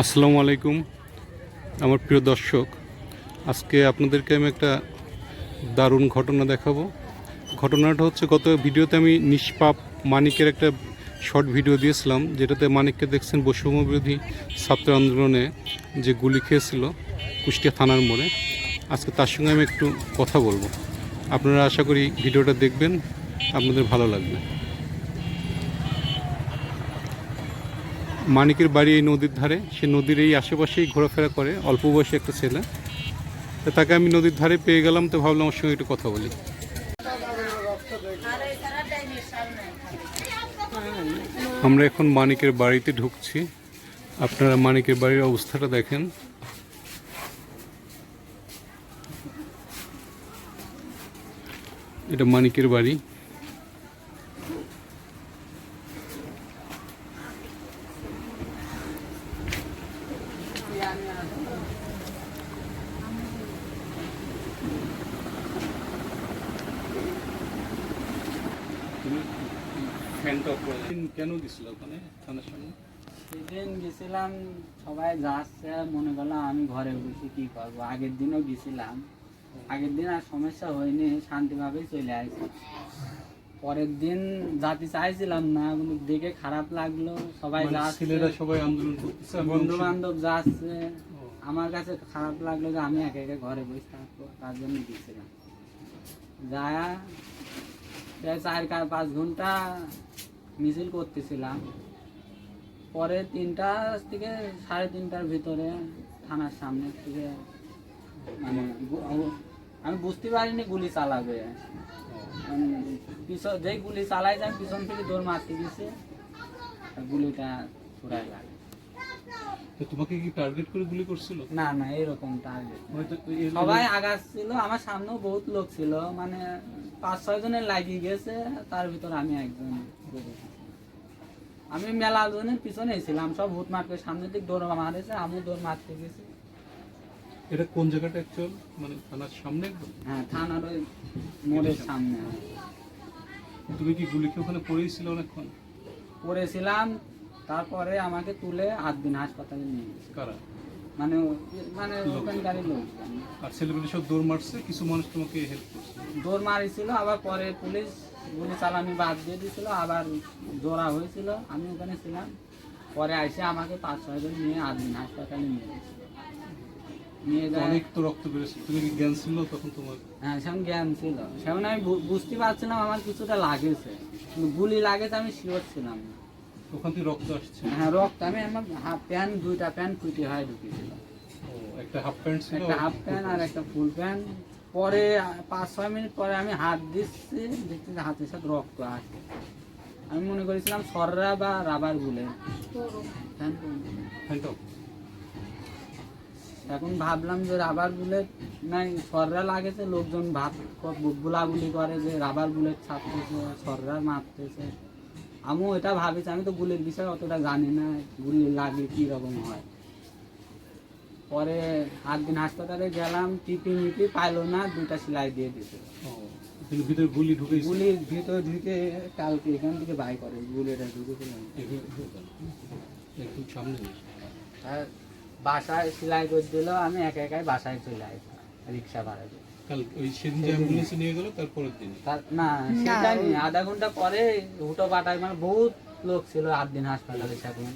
আসসালামু আলাইকুম, আমার প্রিয় দর্শক। আজকে আপনাদেরকে আমি একটা দারুণ ঘটনা দেখাবো। ঘটনাটা হচ্ছে, গত ভিডিওতে আমি নিষ্পাপ মানিকের একটা শর্ট ভিডিও দিয়েছিলাম, যেটাতে মানিককে দেখছেন বৈষম্য বিরোধী ছাত্র আন্দোলনে যে গুলি খেয়েছিল কুষ্টিয়া থানার মোড়ে। আজকে তার সঙ্গে আমি একটু কথা বলব। আপনারা আশা করি ভিডিওটা দেখবেন, আপনাদের ভালো লাগবে। মানিকের বাড়ি এই নদীর ধারে। সে নদীর এই আশেপাশেই ঘোরাফেরা করে, অল্প বয়সী একটা ছেলে। তাকে আমি নদীর ধারে পেয়ে গেলাম, তো ভাবলাম ওর সঙ্গে একটু কথা বলি। আমরা এখন মানিকের বাড়িতে ঢুকছি। আপনারা মানিকের বাড়ির অবস্থাটা দেখেন। এটা মানিকের বাড়ি। কেন দিছিল ওখানে থানার সামনে? সেদিন গেছিলাম সবাই যাচ্ছে মনে করলাম আমি ঘরে বসে কি করব। আগের দিনও গেছিলাম। আগের দিন আর সমস্যা হয়নি শান্তিভাবেই চলে আসি পরের দিন যাতে চাইছিলাম না কিন্তু দেখে খারাপ লাগল। সবাই মানে যাচ্ছে ছেলেরা সবাই আন্দোলন করতেছে বন্ধু বান্ধব যাচ্ছে আমার কাছে খারাপ লাগল যে আমি একে একে ঘরে বসে থাকব তার জন্য গেছিলাম। যা প্রায় চার পাঁচ ঘণ্টা মিছিল করতেছিলাম পরে তিনটা থেকে সাড়ে তিনটার ভিতরে থানার সামনে থেকে মানে আমি বুঝতে পারিনি গুলি চালাবে। মানে পিছন যেই গুলি চালাই যায় পিছন থেকে দৌড় মারতে গেছে গুলিটা ছুড়াই লাগে তোমাকে কি টার্গেট করে গুলি করছিল? না না এরকম টার্গেট সবাই আগাচ্ছিল আমার সামনেও বহুত লোক ছিল মানে পাঁচ ছয় জনের লাগিয়ে গেছে তার ভিতর আমি একজন আমি মেলা জনের পিছনে ছিলাম সব হুট মারতে সামনের দিক দৌড় মারেছে আমি দৌড় মারতে গেছি। এটা কোন জায়গাটা অ্যাকচুয়াল মানে থানার সামনে? হ্যাঁ থানার ওই মোড়ের সামনে। তুমি কি গুলি খেয়ে ওখানে পড়েছিল অনেকক্ষণ? পড়েছিলাম তারপরে আমাকে তুলে আট দিন হাসপাতালে নিয়ে গেছে। কারা? মানে মানে ওখানকারই লোক আর ছেলেগুলি সব দৌড় মারছে? কিছু মানুষ তোমাকে হেল্প করছে? দৌড় মারিছিল আবার পরে পুলিশ গুলি চালানি বাদ দিয়ে দিয়েছিল আবার জোড়া হয়েছিল। আমি ওখানে ছিলাম। পরে এসে আমাকে পাঁচ ছয় জন নিয়ে আদিন হাসপাতালে নিয়ে গেছিল নিয়ে যায় অনেক তো রক্ত বেরোছে তুমি কি জ্ঞান ছিল তখন তোমার? হ্যাঁ সেমন জ্ঞান ছিল। সেমন আমি বুঝতে পারছিলাম আমার কিছুটা লাগেছে। গুলি লাগেছে আমি শিওর ছিলাম না। ওখান থেকে রক্ত আসছে? হ্যাঁ রক্ত। আমি আমার হাফ প্যান্ট দুইটা প্যান্ট ফুটে হয় ঢুকেছিল একটা হাফ প্যান্ট ছিল? একটা হাফ প্যান্ট আর একটা ফুল প্যান্ট। পরে পাঁচ ছয় মিনিট পরে আমি হাত দিচ্ছি দেখছি হাতের সাথে রক্ত আসে আমি মনে করেছিলাম সররা বা রাবার গুলে এখন ভাবলাম যে রাবার বুলেট নাই সররা লাগেছে লোকজন ভাব গুলাগুলি করে যে রাবার বুলেট ছাড়তেছে সররা মারতেছে। আমিও এটা ভাবিছি আমি তো গুলির বিষয়ে অতটা জানি না গুলি লাগে কি রকম হয়। পরে আট দিন হাসপাতালে গেলাম টিপি মিপি পাইলো না দুইটা সেলাই দিয়ে দিতে ভিতরে গুলি ঢুকেছে গুলির ভিতর ঢুকে কালকে এখান থেকে বাই করে গুলিটা ঢুকেছিলাম একটু সামনে বাসায় সেলাই করে দিল আমি একা একাই বাসায় চলে আসি রিক্সা ভাড়া কাল ওই সেদিন যে অ্যাম্বুলেন্সে নিয়ে গেল তারপরের দিন। না সেটা নেই আধা ঘণ্টা পরে হুটো পাটায় মানে বহুত লোক ছিল আট দিন হাসপাতালে থাকলাম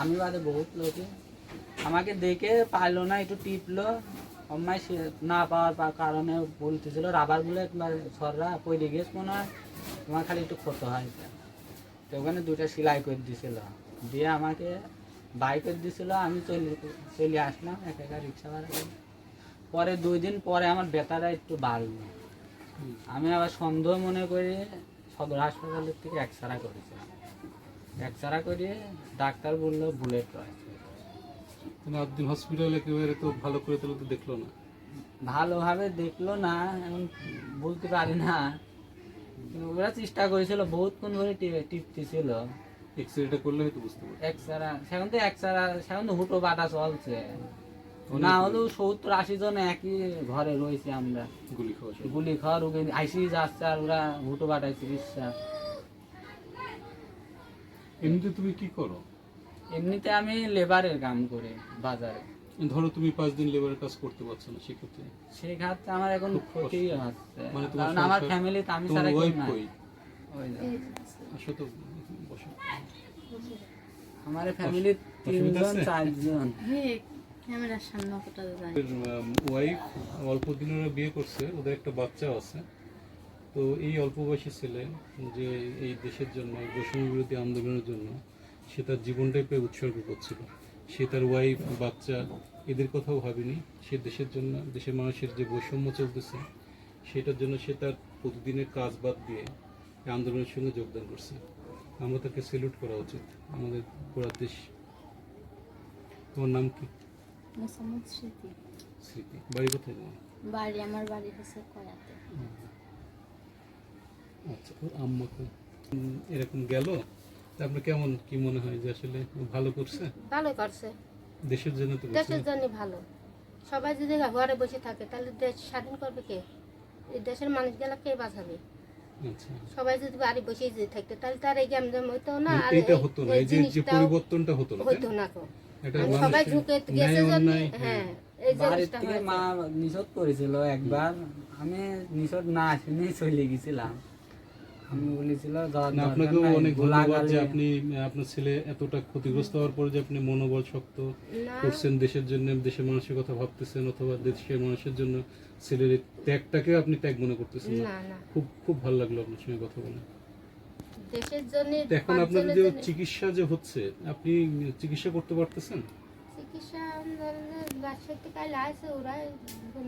আমি বাদে বহুত লোকে। আমাকে দেখে পাইলো না একটু টিপলো। অম্মাই না পাওয়ার কারণে বলতেছিল রাবার বুলেট বা সররা পড়ে গেছ মনে হয়। তোমার খালি একটু ক্ষত হয়। তো ওখানে দুটো সেলাই করে দিছিল। দিয়ে আমাকে বাইক করে দিছিল। আমি চলে চলে আসলাম একা একা রিক্সা ভাড়া করে। পরে দুই দিন পরে আমার বেতাটা একটু বাড়লো। আমি আবার সন্দেহ মনে করে সদর হাসপাতালের থেকে এক্সরা করেছি। এক্সরা করে ডাক্তার বলল বুলেট রয়েছে। একদিন হসপিটালে একেবারে তো ভালো করে তাহলে তো দেখল না। ভালোভাবে দেখল না এখন বলতে পারি না। ওরা চেষ্টা করেছিল বহুতক্ষণ ধরে টিপতেছিল এক্স রেটা করলে হয়তো বুঝতে পারবে। এক্সরা সেখন তো এক্সরা সেখন তো হুটো বাটা চলছে। না হলেও সত্তর আশি জন একই ঘরে রয়েছে আমরা। গুলি খাওয়া গুলি খাওয়া রোগে আইসি যাচ্ছে আর ওরা হুটো বাটায় চিকিৎসা। এমনিতে তুমি কি করো? এমনিতে আমি লেবারের কাম করি বাজারে। ধরো তুমি পাঁচ দিন লেবারের কাজ করতে পারছ না সেক্ষেত্রে? সেই ক্ষেত্রে আমার এখন ক্ষতি হচ্ছে। মানে কারণ আমার সংসার- ফ্যামিলিতে আমি ছাড়া কেউ। আসো তো বসো। আমার অসুবিধা তিনজন? চারজন। ওয়াইফ অল্প দিন ওরা বিয়ে করছে, ওদের একটা বাচ্চাও আছে। তো এই অল্প বয়সী ছেলে যে এই দেশের জন্য বৈষম্য বিরোধী আন্দোলনের জন্য, সে তার জীবনটাই প্রায় উৎসর্গ করছিল। সে তার ওয়াইফ বাচ্চা, এদের কথাও ভাবেনি। সে দেশের জন্য, দেশের মানুষের যে বৈষম্য চলতেছে, সেটার জন্য সে তার প্রতিদিনের কাজ বাদ দিয়ে আন্দোলনের সঙ্গে যোগদান করছে। আমরা তাকে সেলুট করা উচিত। আমাদের পুরা দেশ। তোমার নাম কি? মোসাম্মদ স্মৃতি। স্মৃতি। বাড়ি কোথায় তোমার? বাড়ি আমার বাড়ি হচ্ছে কয়াতে। আচ্ছা ওর আম্মাকে এরকম গেল? আপনার কেমন কি মনে হয় যে আসলে ভালো করছে? ভালো করছে। দেশের জন্য তো দেশের জন্য ভালো। সবাই যদি ঘরে বসে থাকে তাহলে দেশ স্বাধীন করবে কে? এই দেশের মানুষগুলা কে বাঁচাবে? আচ্ছা। সবাই যদি বাড়ি বসে যদি থাকতো তাহলে তার এই গ্যামজাম হইতো না। আর এটা এই- হতো না। এই যে পরিবর্তনটা হতো না হইতো না? সবাই ঝুঁকে গেছে জন্য হ্যাঁ বাড়ির থেকে মা নিষেধ করেছিল একবার। আমি নিষেধ না আসেনি চলে গেছিলাম। আমি বলেছিল যাওয়ার না দরকার আপনাকেও অনেক ধন্যবাদ যে আপনি আপনার ছেলে এতটা ক্ষতিগ্রস্ত হওয়ার পরে যে আপনি মনোবল শক্ত করছেন দেশের জন্য দেশের মানুষের কথা ভাবতেছেন অথবা দেশের মানুষের জন্য ছেলের ত্যাগটাকে আপনি ত্যাগ মনে করতেছেন খুব খুব ভালো লাগল আপনার সঙ্গে কথা বলে। দেশের জন্য এখন আপনার যে চিকিৎসা যে হচ্ছে আপনি চিকিৎসা করতে পারতেছেন? চিকিৎসা বাসায় থেকে আইলে ওরা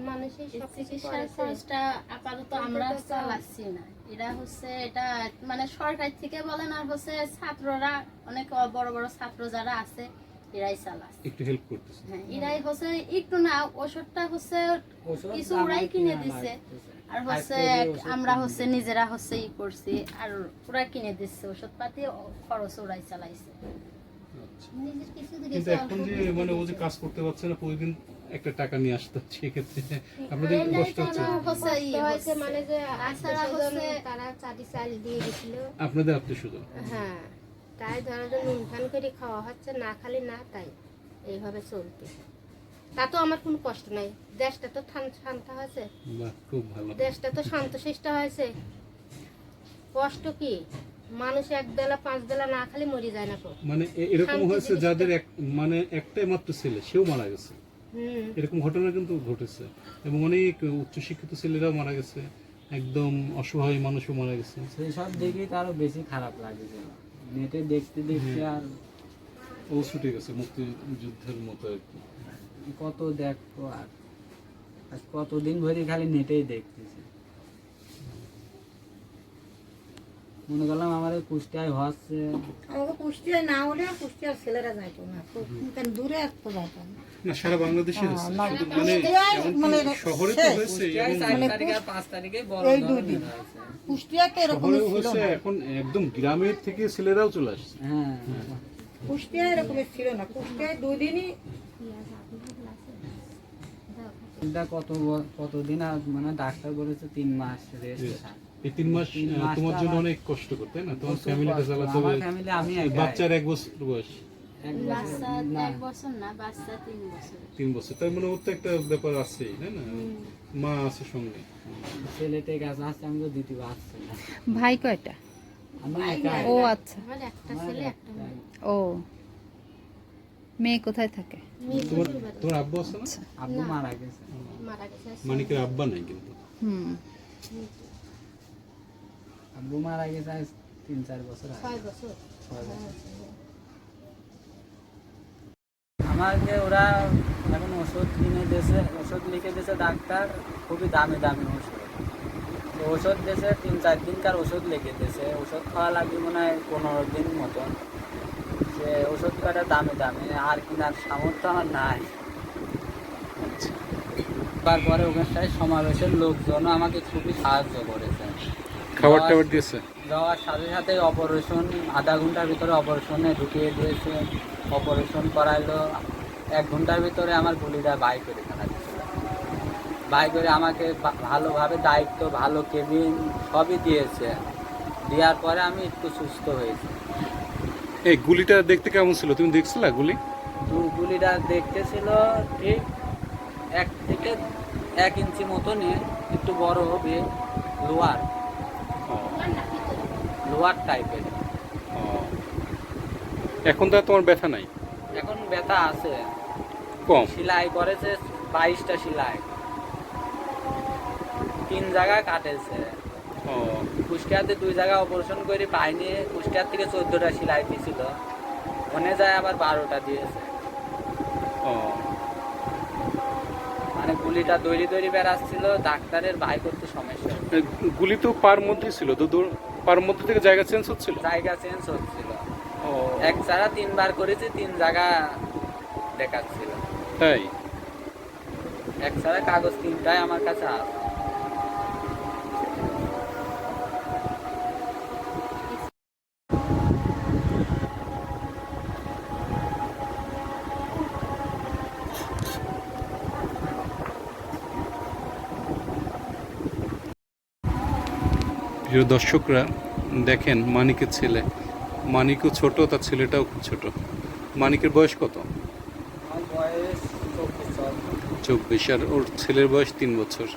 মানুষের সব চিকিৎসার খরচটা আপাতত আমরা চালাচ্ছি না। এরা হচ্ছে এটা মানে সরকার থেকে বলেন আর হচ্ছে ছাত্ররা অনেক বড় বড় ছাত্র যারা আছে এরাই চালাচ্ছে। একটু হেল্প করতেছেন হ্যাঁ এরাই হচ্ছে একটু না ওষুধটা হচ্ছে কিছু ওরাই কিনে দিছে। আর হচ্ছে আমরা হচ্ছে নিজেরা হচ্ছে ই করছি আর ওরা কিনে দিচ্ছে ওষুধ পাতি খরচ ওরাই চালাইছে। কিন্তু এখন যে মানে ও যে কাজ করতে পারছে না প্রতিদিন একটা টাকা নিয়ে আসতে হচ্ছে সেক্ষেত্রে। আপনাদের কষ্ট হচ্ছে। হচ্ছে ই কষ্ট হয়েছে মানে যে তাছাড়া আত্মীয়স্বজন হচ্ছে- তারা চাল দিয়ে গেছিল আপনাদের আত্মীয় স্বজন হ্যাঁ তাই ধরো যে নুন ফান করে খাওয়া হচ্ছে না খালি না তাই। এইভাবে চলতে। তা তো আমার কোনো কষ্ট নাই। দেশটা তো শান্ত হয়েছে। খুব ভালো। দেশটা তো শান্তশিষ্ট হয়েছে। কষ্ট কি? মানুষ এক বেলা পাঁচ বেলা না খালি মরে যায় না মানে এরকম হয়েছে যাদের এক মানে একটাই মাত্র ছেলে সেও মারা গেছে। এরকম ঘটনা কিন্তু ঘটেছে। এবং অনেক উচ্চশিক্ষিত ছেলেরাও মারা গেছে। একদম অসহায় মানুষও মারা গেছে। সেই সব দেখেই তো আরও বেশি খারাপ লাগছে নেটে দেখতে দেখতে আর ও ছুটে গেছে মুক্তিযুদ্ধের মতো আর কি। কত দেখব আর। আজ কতদিন ধরে খালি নেটেই দেখতেছি। মনে করলাম আমার কুষ্টিয়ায় হচ্ছে। আমাকে কুষ্টিয়ায় না হলে কুষ্টিয়ার ছেলেরা যাইতো না খুব দূরে একটু যাইতো না। না সারা বাংলাদেশে হচ্ছে না, শুধু না, মানে মানে শহরে তো হয়েছে মানে পাঁচ তারিখে বড় এই দুই দিন। কুষ্টিয়াতে এরকম ছিল না। এখন একদম গ্রামের থেকে ছেলেরাও চলে আসছে। হ্যাঁ। কুষ্টিয়ায় এরকম ছিল না। কুষ্টিয়ায় দুই দিনই এটা কত কতদিন আর মানে ডাক্তার বলেছে তিন মাস রেস্ট এই তিন মাস তোমার জন্য অনেক কষ্ট করতে না? তোমার চালাতে হবে ফ্যামিলি আমি বাচ্চার এক বছর বয়স। এক বছর বাচ্চা না। এক বছর না বাচ্চা তিন বছর। তার মানে ওর তো একটা ব্যাপার আছেই তাই না? মা আছে সঙ্গে। গাছ আসছে আমি তো দিতে পারছি ভাই কয়টা? ও আচ্ছা একটা ছেলে একটা। ও। মেয়ে কোথায় থাকে? তোমার আব্বু আছে না? আব্বু মারা গেছে। মারা গেছে মানিকের আব্বা নাই কিন্তু। হুম। আব্বু মারা গেছে আজ তিন চার বছর আগে। ছয় বছর। আমাকে ওরা এখন ওষুধ কিনে দিয়েছে ওষুধ লিখে দিয়েছে ডাক্তার খুবই দামি দামি ওষুধ। তো ওষুধ দিয়েছে তিন চার দিনকার ওষুধ লিখে দিয়েছে। ওষুধ খাওয়া লাগবে মনে হয় পনেরো দিন মতন। সে ওষুধ কটা দামি দামি আর কেনার সামর্থ্য আমার নাই। তারপরে ওখানটায় সমাবেশের লোকজন আমাকে খুবই সাহায্য করেছে। খাবার টাবার দিয়েছে? যাওয়ার সাথে সাথে অপারেশন আধা ঘণ্টার ভিতরে অপারেশনে ঢুকিয়ে দিয়েছে। অপারেশন করাইলো। এক ঘণ্টার ভিতরে আমার গুলিটা বাই করে ফেলা বাই করে আমাকে ভালোভাবে দায়িত্ব ভালো কেবিন সবই দিয়েছে। দেওয়ার পরে আমি একটু সুস্থ হয়েছি। এই গুলিটা দেখতে কেমন ছিল? তুমি দেখছিলা গুলি? গুলিটা দেখতে ছিল ঠিক এক থেকে এক ইঞ্চি মতনই একটু বড় হবে লোয়ার। লোয়ার টাইপের। ও। এখন তো তোমার ব্যথা নাই? এখন ব্যথা আছে। কম? সেলাই করেছে বাইশটা সেলাই। তিন জায়গায় কাটেছে। কুষ্টিয়াতে দুই জায়গা অপারেশন করে পাইনি কুষ্টিয়ার থেকে চোদ্দটা সেলাই দিয়েছিল ওখানে যায় আবার বারোটা দিয়েছে। ও মানে গুলিটা দৈরি দৈরি বেড়াচ্ছিল ডাক্তারের বাই করতে সমস্যা গুলি তো পার মধ্যে ছিল তো পার মধ্যে থেকে জায়গা চেঞ্জ হচ্ছিল? জায়গা চেঞ্জ হচ্ছিল। ও। এক ছাড়া তিনবার করেছি তিন জায়গা দেখাচ্ছিল। তাই? এক ছাড়া কাগজ তিনটাই আমার কাছে আছে। প্রিয় দর্শকরা দেখেন মানিকের ছেলে। মানিকও ছোট তার ছেলেটাও খুব ছোট। মানিকের বয়স কত? চব্বিশ আর ওর ছেলের বয়স তিন বছর।